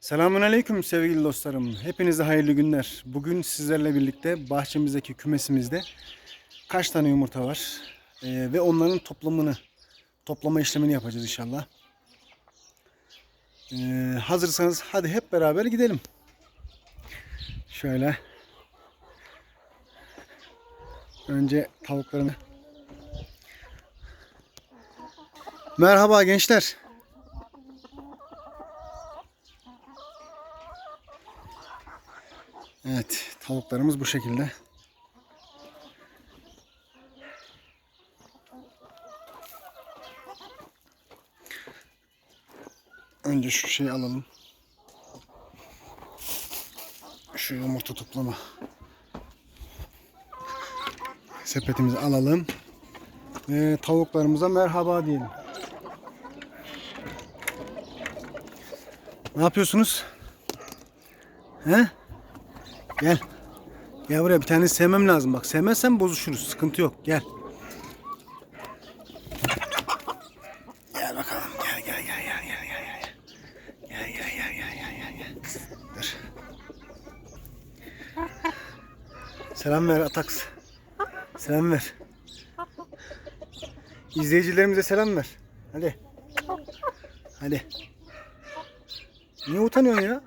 Selamun Aleyküm sevgili dostlarım. Hepinize hayırlı günler. Bugün sizlerle birlikte bahçemizdeki kümesimizde kaç tane yumurta var Ee, ve onların toplamını, toplama işlemini yapacağız inşallah. Ee, hazırsanız hadi hep beraber gidelim. Şöyle. Önce tavuklarımı. Merhaba gençler. Evet, tavuklarımız bu şekilde. Önce şu şeyi alalım. Şu yumurta toplama. Sepetimizi alalım. Ve tavuklarımıza merhaba diyelim. Ne yapıyorsunuz? He? Gel. Gel buraya bir tane sevmem lazım bak. Sevmezsen bozuşuruz. Sıkıntı yok. Gel. Gel bakalım. Gel gel gel gel gel gel gel. Gel gel gel gel gel gel gel. Dur. Selam ver Ataks. Selam ver. İzleyicilerimize selam ver. Hadi. Hadi. Niye utanıyorsun ya?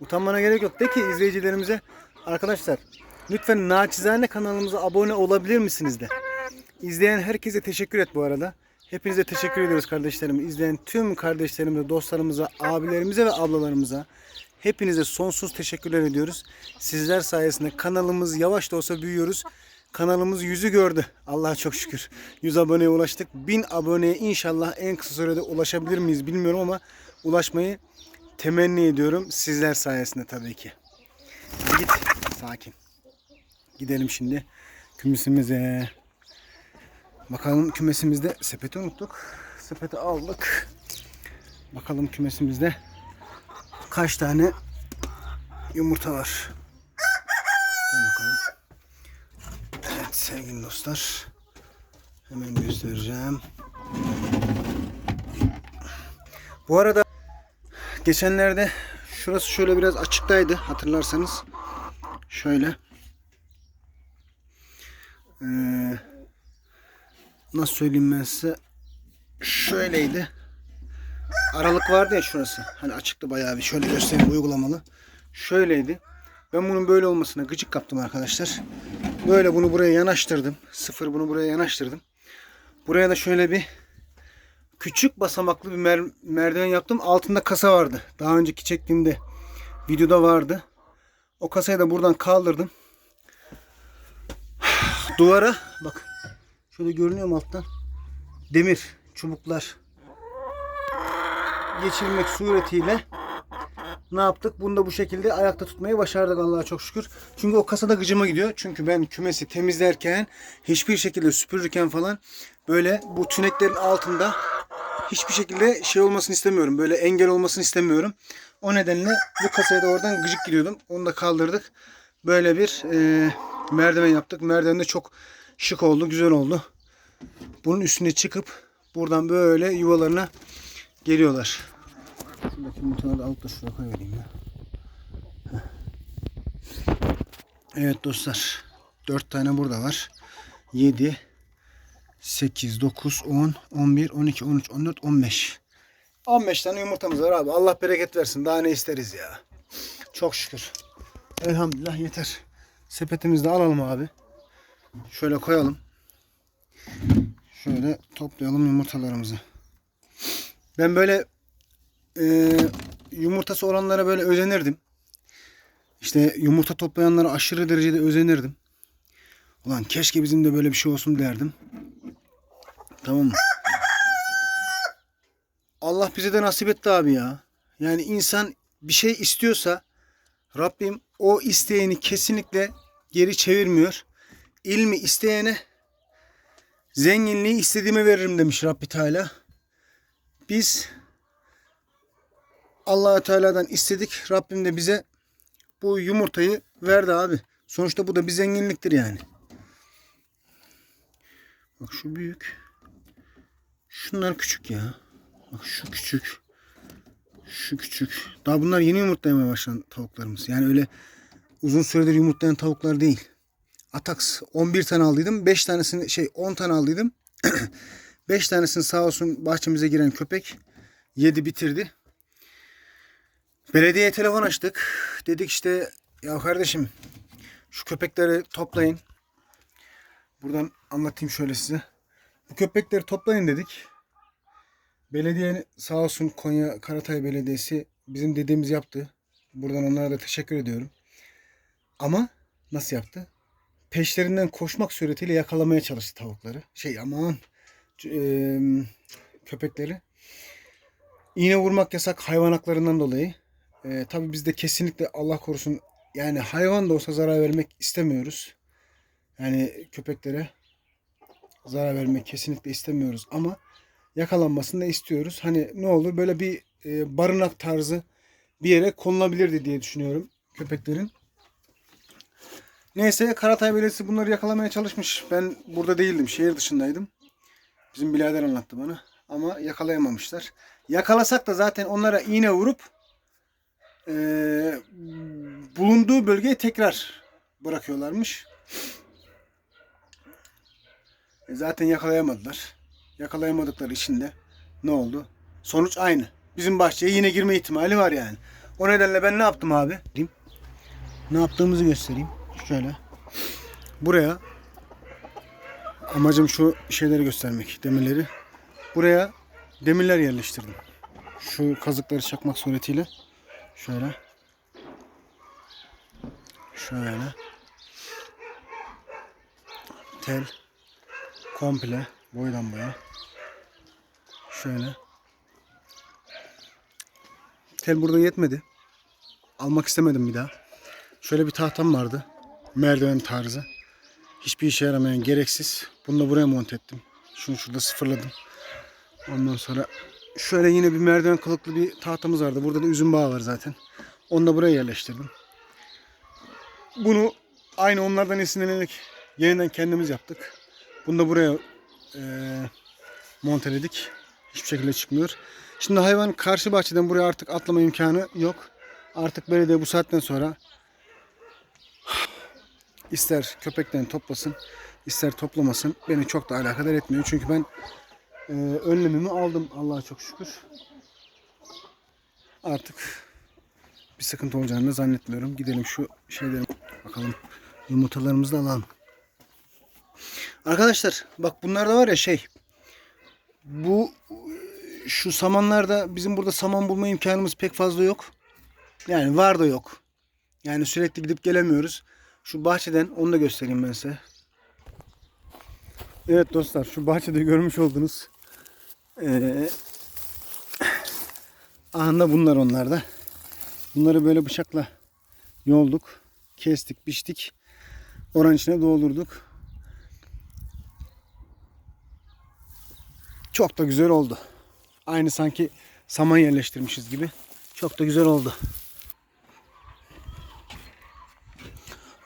Utanmana gerek yok. De ki izleyicilerimize arkadaşlar lütfen naçizane kanalımıza abone olabilir misiniz de. İzleyen herkese teşekkür et bu arada. Hepinize teşekkür ediyoruz kardeşlerim. İzleyen tüm kardeşlerimize, dostlarımıza, abilerimize ve ablalarımıza hepinize sonsuz teşekkürler ediyoruz. Sizler sayesinde kanalımız yavaş da olsa büyüyoruz. Kanalımız yüzü gördü. Allah'a çok şükür. 100 aboneye ulaştık. 1000 aboneye inşallah en kısa sürede ulaşabilir miyiz bilmiyorum ama ulaşmayı temenni ediyorum. Sizler sayesinde tabii ki. Git. Sakin. Gidelim şimdi kümesimize. Bakalım kümesimizde sepeti unuttuk. Sepeti aldık. Bakalım kümesimizde kaç tane yumurta var. Evet sevgili dostlar. Hemen göstereceğim. Bu arada geçenlerde şurası şöyle biraz açıktaydı hatırlarsanız. Şöyle. Ee, nasıl söyleyeyim ben size? Şöyleydi. Aralık vardı ya şurası. Hani açıktı bayağı bir. Şöyle göstereyim uygulamalı. Şöyleydi. Ben bunun böyle olmasına gıcık kaptım arkadaşlar. Böyle bunu buraya yanaştırdım. Sıfır bunu buraya yanaştırdım. Buraya da şöyle bir küçük basamaklı bir mer- merdiven yaptım. Altında kasa vardı. Daha önceki çektiğimde videoda vardı. O kasayı da buradan kaldırdım. Duvara bak. Şöyle görünüyor mu alttan? Demir, çubuklar geçirmek suretiyle ne yaptık? Bunu da bu şekilde ayakta tutmayı başardık Allah'a çok şükür. Çünkü o kasada gıcıma gidiyor. Çünkü ben kümesi temizlerken hiçbir şekilde süpürürken falan böyle bu tüneklerin altında hiçbir şekilde şey olmasını istemiyorum. Böyle engel olmasını istemiyorum. O nedenle bu kasaya da oradan gıcık gidiyordum. Onu da kaldırdık. Böyle bir e, merdiven yaptık. Merdiven de çok şık oldu. Güzel oldu. Bunun üstüne çıkıp buradan böyle yuvalarına geliyorlar. Şuradaki yumurtaları da alıp da şuraya koyayım ya. Evet dostlar. 4 tane burada var. 7 8 9 10 11 12 13 14 15 15 tane yumurtamız var abi. Allah bereket versin. Daha ne isteriz ya. Çok şükür. Elhamdülillah yeter. Sepetimizi de alalım abi. Şöyle koyalım. Şöyle toplayalım yumurtalarımızı. Ben böyle e, yumurtası olanlara böyle özenirdim. İşte yumurta toplayanlara aşırı derecede özenirdim. Ulan keşke bizim de böyle bir şey olsun derdim. Tamam mı? Allah bize de nasip etti abi ya. Yani insan bir şey istiyorsa Rabbim o isteğini kesinlikle geri çevirmiyor. İlmi isteyene zenginliği istediğime veririm demiş Rabbi Teala. Biz allah Teala'dan istedik. Rabbim de bize bu yumurtayı verdi abi. Sonuçta bu da bir zenginliktir yani. Bak şu büyük. Şunlar küçük ya. Bak şu küçük. Şu küçük. Daha bunlar yeni yumurtlamaya başlayan tavuklarımız. Yani öyle uzun süredir yumurtlayan tavuklar değil. Atax 11 tane aldıydım. 5 tanesini şey 10 tane aldıydım. 5 tanesini sağ olsun bahçemize giren köpek yedi bitirdi. Belediyeye telefon açtık. Dedik işte ya kardeşim şu köpekleri toplayın. Buradan anlatayım şöyle size. Bu köpekleri toplayın dedik. Belediye sağ olsun Konya Karatay Belediyesi bizim dediğimiz yaptı. Buradan onlara da teşekkür ediyorum. Ama nasıl yaptı? Peşlerinden koşmak suretiyle yakalamaya çalıştı tavukları. Şey aman köpekleri. İğne vurmak yasak hayvan haklarından dolayı. Ee, tabii biz de kesinlikle Allah korusun yani hayvan da olsa zarar vermek istemiyoruz. Yani köpeklere zarar vermek kesinlikle istemiyoruz ama yakalanmasını istiyoruz. Hani ne olur böyle bir e, barınak tarzı bir yere konulabilirdi diye düşünüyorum köpeklerin. Neyse Karatay Belediyesi bunları yakalamaya çalışmış. Ben burada değildim. Şehir dışındaydım. Bizim birader anlattı bana. Ama yakalayamamışlar. Yakalasak da zaten onlara iğne vurup eee, bulunduğu bölgeye tekrar bırakıyorlarmış. E, zaten yakalayamadılar. Yakalayamadıkları için de ne oldu? Sonuç aynı. Bizim bahçeye yine girme ihtimali var yani. O nedenle ben ne yaptım abi? Ne yaptığımızı göstereyim. Şöyle. Buraya amacım şu şeyleri göstermek. Demirleri. Buraya demirler yerleştirdim. Şu kazıkları çakmak suretiyle. Şöyle. Şöyle. Tel. Komple. Boydan boya. Şöyle. Tel burada yetmedi. Almak istemedim bir daha. Şöyle bir tahtam vardı. Merdiven tarzı. Hiçbir işe yaramayan gereksiz. Bunu da buraya monte ettim. Şunu şurada sıfırladım. Ondan sonra şöyle yine bir merdiven kılıklı bir tahtamız vardı. Burada da üzüm bağı var zaten. Onu da buraya yerleştirdim. Bunu aynı onlardan esinlenerek yeniden kendimiz yaptık. Bunu da buraya eee monteledik. Hiçbir şekilde çıkmıyor. Şimdi hayvan karşı bahçeden buraya artık atlama imkanı yok. Artık belediye bu saatten sonra ister köpekten toplasın, ister toplamasın beni çok da alakadar etmiyor. Çünkü ben e, önlemimi aldım Allah'a çok şükür. Artık bir sıkıntı olacağını zannetmiyorum. Gidelim şu şeyleri bakalım. Yumurtalarımızı da alalım. Arkadaşlar bak bunlar da var ya şey bu şu samanlarda bizim burada saman bulma imkanımız pek fazla yok. Yani var da yok. Yani sürekli gidip gelemiyoruz. Şu bahçeden onu da göstereyim ben size. Evet dostlar şu bahçede görmüş olduğunuz eee ahında bunlar onlarda. Bunları böyle bıçakla yolduk. Kestik, biçtik. Oranın içine doldurduk. Çok da güzel oldu. Aynı sanki saman yerleştirmişiz gibi. Çok da güzel oldu.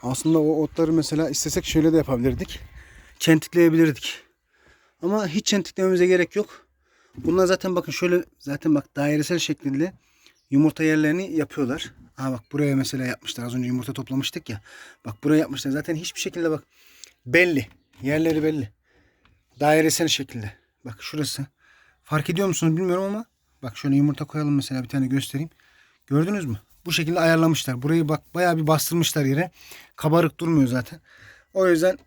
Aslında o otları mesela istesek şöyle de yapabilirdik. Çentikleyebilirdik. Ama hiç çentiklememize gerek yok. Bunlar zaten bakın şöyle zaten bak dairesel şeklinde yumurta yerlerini yapıyorlar. Ha bak buraya mesela yapmışlar. Az önce yumurta toplamıştık ya. Bak buraya yapmışlar. Zaten hiçbir şekilde bak belli. Yerleri belli. Dairesel şekilde. Bak şurası. Fark ediyor musunuz bilmiyorum ama bak şöyle yumurta koyalım mesela bir tane göstereyim. Gördünüz mü? Bu şekilde ayarlamışlar. Burayı bak bayağı bir bastırmışlar yere. Kabarık durmuyor zaten. O yüzden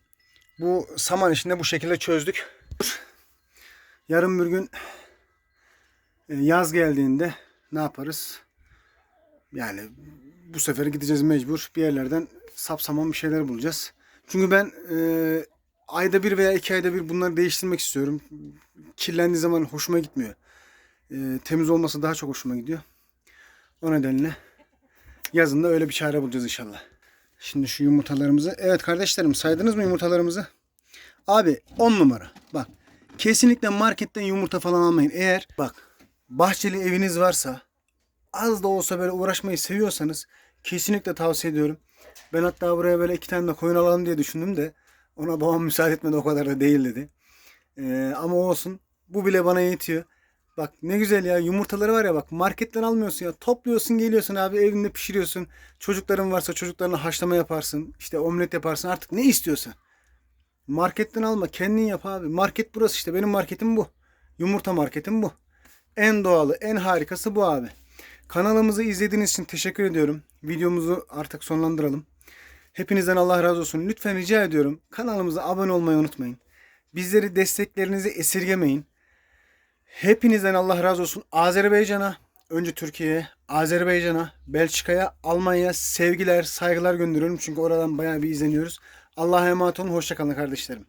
bu saman işini bu şekilde çözdük. Yarın bir gün e, yaz geldiğinde ne yaparız? Yani bu sefer gideceğiz mecbur. Bir yerlerden sapsaman bir şeyler bulacağız. Çünkü ben e, ayda bir veya iki ayda bir bunları değiştirmek istiyorum. Kirlendiği zaman hoşuma gitmiyor. E, temiz olması daha çok hoşuma gidiyor. O nedenle yazın da öyle bir çare bulacağız inşallah. Şimdi şu yumurtalarımızı. Evet kardeşlerim saydınız mı yumurtalarımızı? Abi 10 numara. Bak kesinlikle marketten yumurta falan almayın. Eğer bak bahçeli eviniz varsa az da olsa böyle uğraşmayı seviyorsanız kesinlikle tavsiye ediyorum. Ben hatta buraya böyle iki tane de koyun alalım diye düşündüm de ona babam müsaade etmedi o kadar da değil dedi. Ee, ama olsun bu bile bana yetiyor. Bak ne güzel ya yumurtaları var ya bak marketten almıyorsun ya topluyorsun geliyorsun abi evinde pişiriyorsun. Çocukların varsa çocuklarına haşlama yaparsın işte omlet yaparsın artık ne istiyorsan. Marketten alma kendin yap abi. Market burası işte benim marketim bu. Yumurta marketim bu. En doğalı en harikası bu abi. Kanalımızı izlediğiniz için teşekkür ediyorum. Videomuzu artık sonlandıralım. Hepinizden Allah razı olsun. Lütfen rica ediyorum kanalımıza abone olmayı unutmayın. Bizleri desteklerinizi esirgemeyin. Hepinizden Allah razı olsun. Azerbaycan'a, önce Türkiye'ye, Azerbaycan'a, Belçika'ya, Almanya'ya sevgiler, saygılar gönderiyorum. Çünkü oradan bayağı bir izleniyoruz. Allah'a emanet olun. Hoşçakalın kardeşlerim.